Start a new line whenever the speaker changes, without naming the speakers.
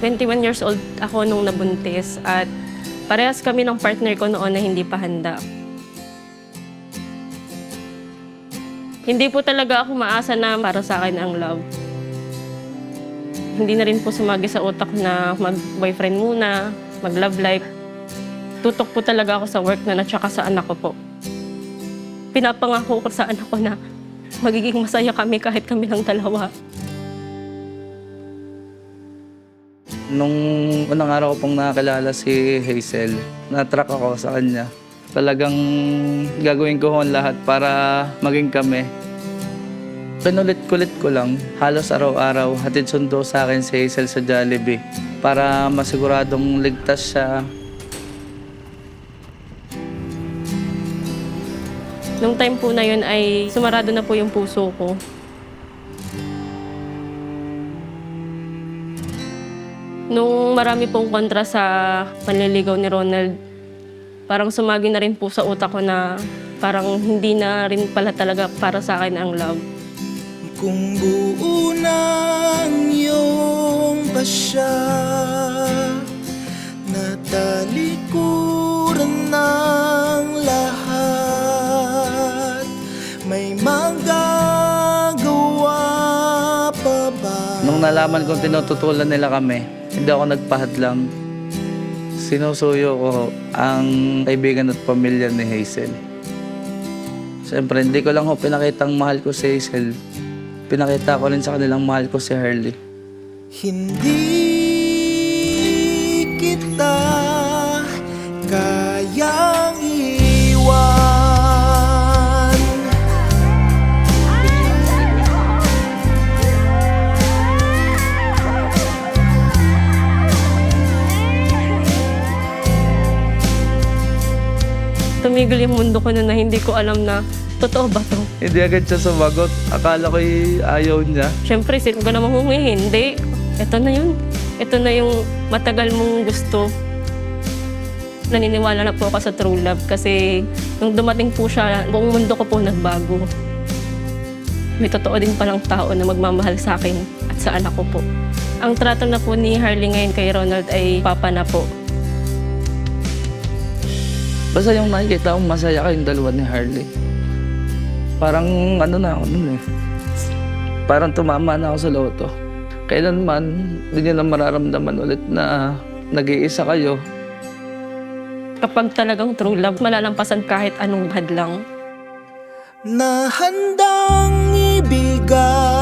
21 years old ako nung nabuntis at parehas kami ng partner ko noon na hindi pa handa. Hindi po talaga ako maasa na para sa akin ang love. Hindi na rin po sumagi sa utak na mag-boyfriend muna, mag-love life. Tutok po talaga ako sa work na at sa anak ko po. Pinapangako ko sa anak ko na magiging masaya kami kahit kami lang dalawa.
Nung unang araw pong nakakilala si Hazel, na-track ako sa kanya. Talagang gagawin ko ang lahat para maging kami. Pinulit-kulit ko lang, halos araw-araw, hatid sundo sa akin si Hazel sa Jollibee para masiguradong ligtas siya.
Nung time po na yun ay sumarado na po yung puso ko. Nung marami pong kontra sa panliligaw ni Ronald, parang sumagi na rin po sa utak ko na parang hindi na rin pala talaga para sa akin ang love.
Kung buo ng iyong pasya Natalikuran ng lahat May magagawa pa ba?
Nung nalaman kong tinututulan nila kami, hindi ako nagpahadlang. Sinusuyo ko ang kaibigan at pamilya ni Hazel. Siyempre, hindi ko lang ho pinakitang mahal ko si Hazel. Pinakita ko rin sa kanilang mahal ko si Harley.
Hindi
Tumigil yung mundo ko na, na hindi ko alam na totoo ba to.
Hindi agad siya sumagot. Akala ko ayaw niya.
Siyempre, sino ka namang humingi? Hindi. Ito na yun. Ito na yung matagal mong gusto. Naniniwala na po ako sa true love kasi nung dumating po siya, buong mundo ko po nagbago. May totoo din palang tao na magmamahal sa akin at sa anak ko po. Ang trato na po ni Harley ngayon kay Ronald ay papa na po.
Basta yung nakikita kong masaya kayong dalawa ni Harley. Parang ano na ako nun eh. Parang tumama na ako sa loto. Kailanman, hindi niya na mararamdaman ulit na nag-iisa kayo.
Kapag talagang true love, malalampasan kahit anong hadlang.
na handang ibigay